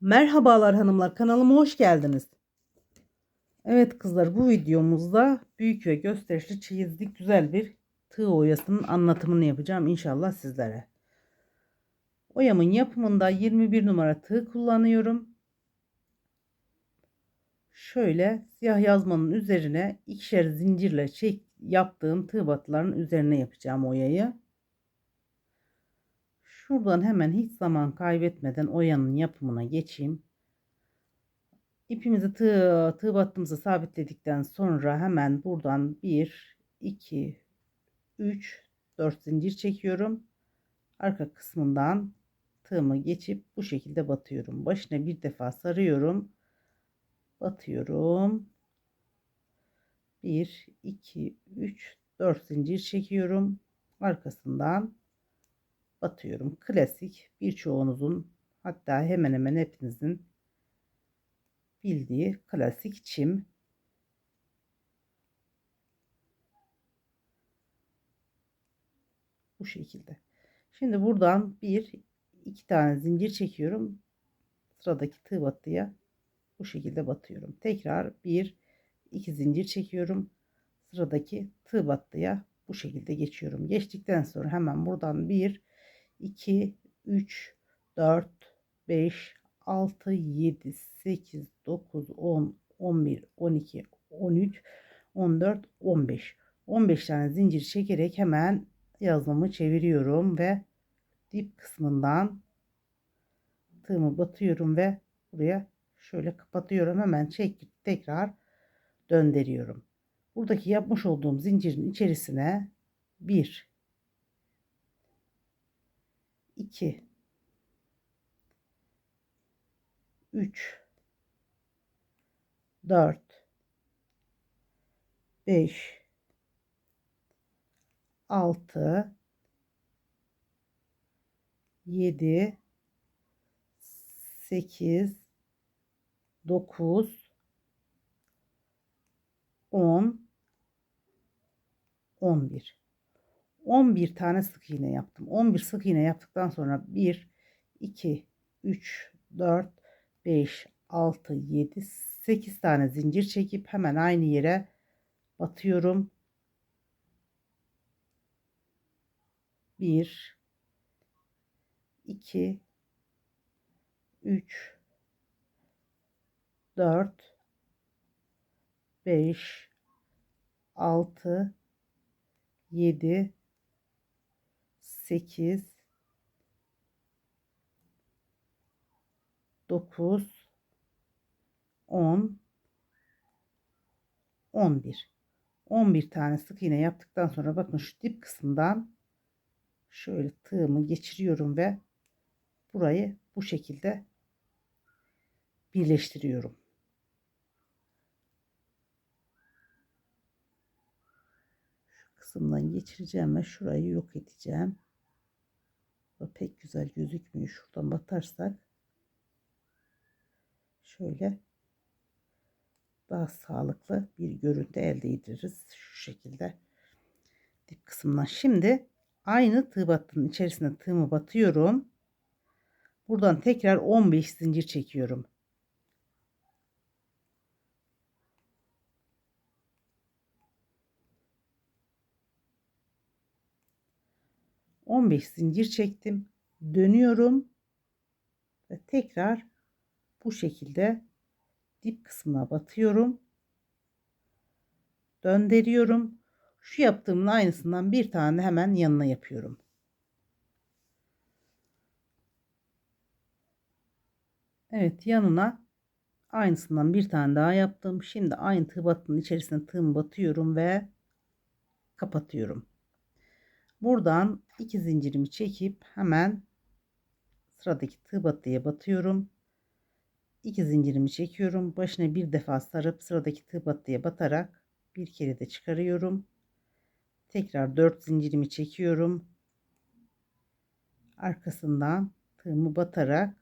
Merhabalar hanımlar kanalıma hoş geldiniz. Evet kızlar bu videomuzda büyük ve gösterişli çeyizlik güzel bir tığ oyasının anlatımını yapacağım inşallah sizlere. Oyamın yapımında 21 numara tığ kullanıyorum. Şöyle siyah yazmanın üzerine ikişer zincirle çek yaptığım tığ batıların üzerine yapacağım oyayı. Şuradan hemen hiç zaman kaybetmeden oyanın yapımına geçeyim. İpimizi tığ, tığ battığımızı sabitledikten sonra hemen buradan 1, 2, 3, 4 zincir çekiyorum. Arka kısmından tığımı geçip bu şekilde batıyorum. Başına bir defa sarıyorum. Batıyorum. 1, 2, 3, 4 zincir çekiyorum. Arkasından batıyorum. Klasik birçoğunuzun hatta hemen hemen hepinizin bildiği klasik çim. Bu şekilde. Şimdi buradan bir iki tane zincir çekiyorum. Sıradaki tığ battıya bu şekilde batıyorum. Tekrar bir iki zincir çekiyorum. Sıradaki tığ battıya bu şekilde geçiyorum. Geçtikten sonra hemen buradan bir 2 3 4 5 6 7 8 9 10 11 12 13 14 15 15 tane zincir çekerek hemen yazmamı çeviriyorum ve dip kısmından tığımı batıyorum ve buraya şöyle kapatıyorum hemen çekip tekrar döndürüyorum. Buradaki yapmış olduğum zincirin içerisine 1 2 3 4 5 6 7 8 9 10 11 11 tane sık iğne yaptım. 11 sık iğne yaptıktan sonra 1 2 3 4 5 6 7 8 tane zincir çekip hemen aynı yere batıyorum. 1 2 3 4 5 6 7 8 9 10 11 11 tane sık iğne yaptıktan sonra bakın şu dip kısımdan şöyle tığımı geçiriyorum ve burayı bu şekilde birleştiriyorum. Şu kısımdan geçireceğim ve şurayı yok edeceğim. Bu pek güzel gözükmüyor. Şuradan batarsak şöyle daha sağlıklı bir görüntü elde ederiz. Şu şekilde dip kısmından. Şimdi aynı tığ battının içerisine tığımı batıyorum. Buradan tekrar 15 zincir çekiyorum. On beş zincir çektim. Dönüyorum. Ve tekrar bu şekilde dip kısmına batıyorum. Döndürüyorum. Şu yaptığımın aynısından bir tane hemen yanına yapıyorum. Evet yanına aynısından bir tane daha yaptım. Şimdi aynı tığ battının içerisine tığımı batıyorum ve kapatıyorum. Buradan iki zincirimi çekip hemen sıradaki tığ battıya batıyorum. İki zincirimi çekiyorum. Başına bir defa sarıp sıradaki tığ battıya batarak bir kere de çıkarıyorum. Tekrar dört zincirimi çekiyorum. Arkasından tığımı batarak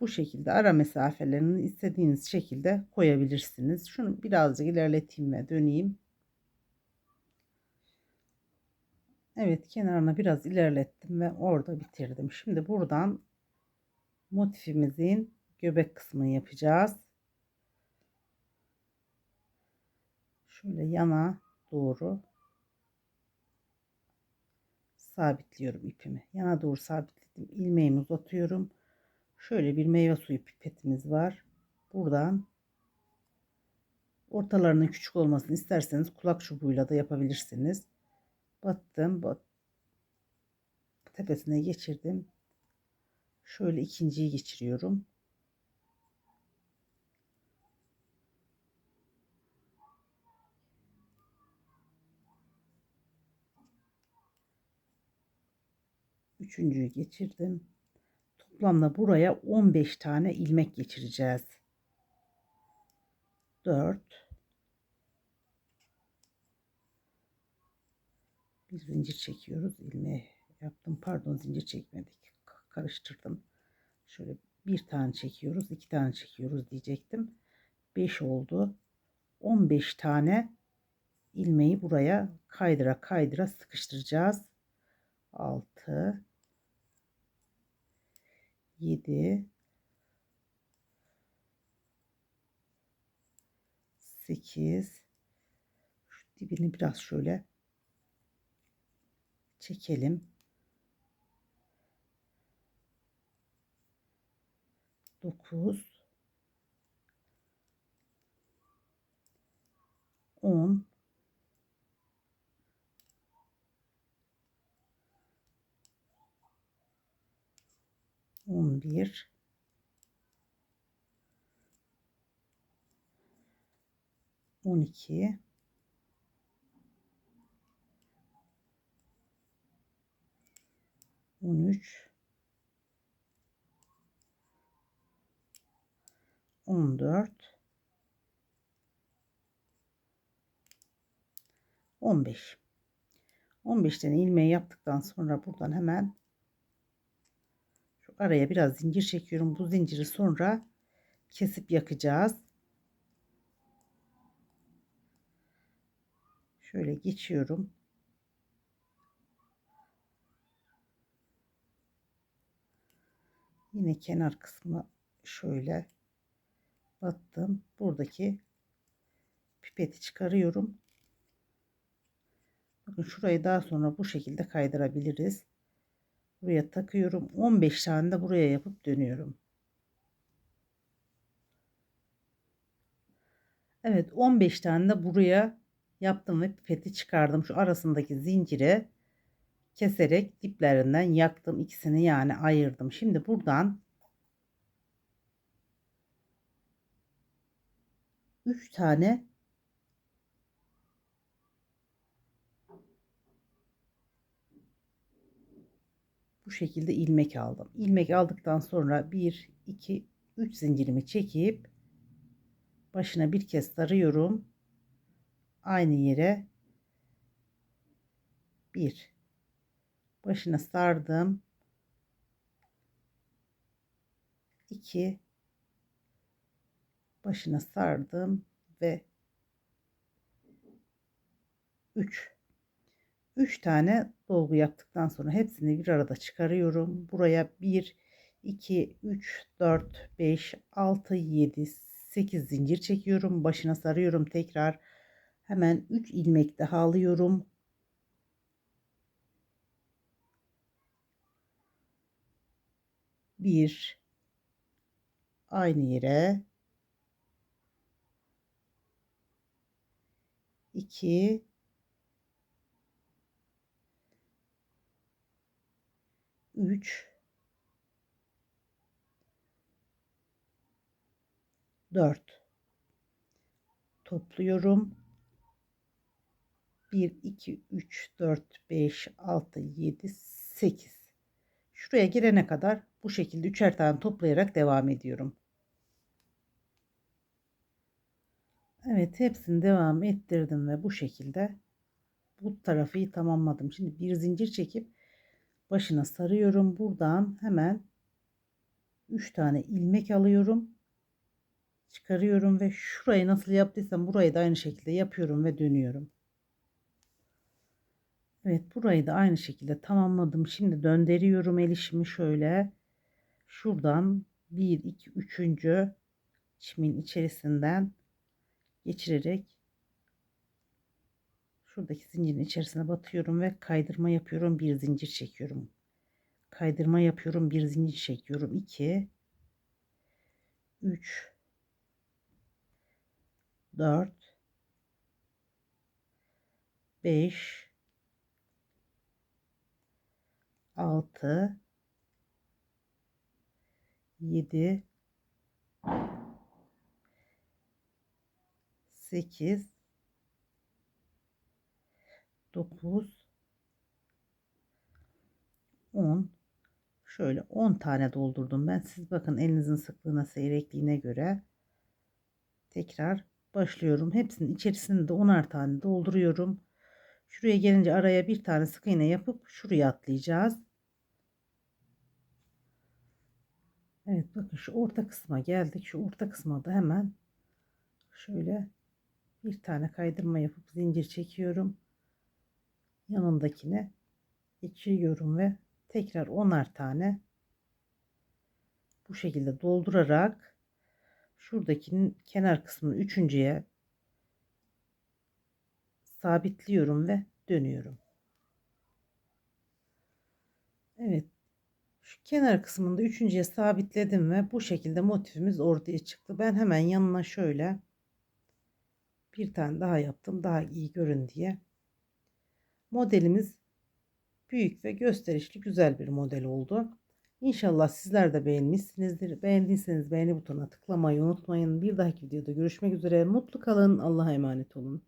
bu şekilde ara mesafelerini istediğiniz şekilde koyabilirsiniz. Şunu birazcık ilerleteyim ve döneyim. Evet kenarına biraz ilerlettim ve orada bitirdim. Şimdi buradan motifimizin göbek kısmını yapacağız. Şöyle yana doğru sabitliyorum ipimi. Yana doğru sabitledim. ilmeğimi uzatıyorum. Şöyle bir meyve suyu pipetimiz var. Buradan ortalarının küçük olmasını isterseniz kulak çubuğuyla da yapabilirsiniz. Battım. Bat tepesine geçirdim. Şöyle ikinciyi geçiriyorum. Üçüncüyü geçirdim. Toplamda buraya 15 tane ilmek geçireceğiz. 4 bir zincir çekiyoruz. ilmeği yaptım. Pardon zincir çekmedik. Karıştırdım. Şöyle bir tane çekiyoruz. iki tane çekiyoruz diyecektim. 5 oldu. 15 tane ilmeği buraya kaydıra kaydıra sıkıştıracağız. 6 7 8 şu dibini biraz şöyle çekelim. 9 10 11 12 13 14 15 15 tane ilmeği yaptıktan sonra buradan hemen şu araya biraz zincir çekiyorum. Bu zinciri sonra kesip yakacağız. Şöyle geçiyorum. Yine kenar kısmı şöyle battım. Buradaki pipeti çıkarıyorum. Bakın şurayı daha sonra bu şekilde kaydırabiliriz. Buraya takıyorum. 15 tane de buraya yapıp dönüyorum. Evet 15 tane de buraya yaptım ve pipeti çıkardım. Şu arasındaki zinciri keserek diplerinden yaktım. ikisini yani ayırdım. Şimdi buradan 3 tane bu şekilde ilmek aldım. İlmek aldıktan sonra 1 2 3 zincirimi çekip başına bir kez sarıyorum. Aynı yere 1 başına sardım. 2 başına sardım ve 3 3 tane dolgu yaptıktan sonra hepsini bir arada çıkarıyorum. Buraya 1 2 3 4 5 6 7 8 zincir çekiyorum. Başına sarıyorum tekrar. Hemen 3 ilmek daha alıyorum. Bir. Aynı yere. 2 3 4 topluyorum. 1 2 3 4 5 6 7 8 şuraya girene kadar bu şekilde üçer tane toplayarak devam ediyorum Evet hepsini devam ettirdim ve bu şekilde bu tarafı tamamladım. Şimdi bir zincir çekip başına sarıyorum. Buradan hemen 3 tane ilmek alıyorum. Çıkarıyorum ve şurayı nasıl yaptıysam burayı da aynı şekilde yapıyorum ve dönüyorum. Evet burayı da aynı şekilde tamamladım. Şimdi döndürüyorum el işimi şöyle. Şuradan 1 2 3. çimin içerisinden geçirerek şuradaki zincirin içerisine batıyorum ve kaydırma yapıyorum. Bir zincir çekiyorum. Kaydırma yapıyorum. Bir zincir çekiyorum. 2 3 4 5 6 7 8 9 10 şöyle 10 tane doldurdum ben. Siz bakın elinizin sıklığına seyrekliğine göre tekrar başlıyorum. Hepsinin içerisinde de 10'ar tane dolduruyorum. Şuraya gelince araya bir tane sık iğne yapıp şuraya atlayacağız Evet bakın şu orta kısma geldik şu orta kısma da hemen şöyle bir tane kaydırma yapıp zincir çekiyorum yanındakine geçiriyorum ve tekrar onar tane bu şekilde doldurarak şuradakinin kenar kısmını üçüncüye sabitliyorum ve dönüyorum. Evet. Kenar kısmında üçüncüye sabitledim ve bu şekilde motifimiz ortaya çıktı. Ben hemen yanına şöyle bir tane daha yaptım. Daha iyi görün diye. Modelimiz büyük ve gösterişli güzel bir model oldu. İnşallah sizler de beğenmişsinizdir. Beğendiyseniz beğeni butonuna tıklamayı unutmayın. Bir dahaki videoda görüşmek üzere. Mutlu kalın. Allah'a emanet olun.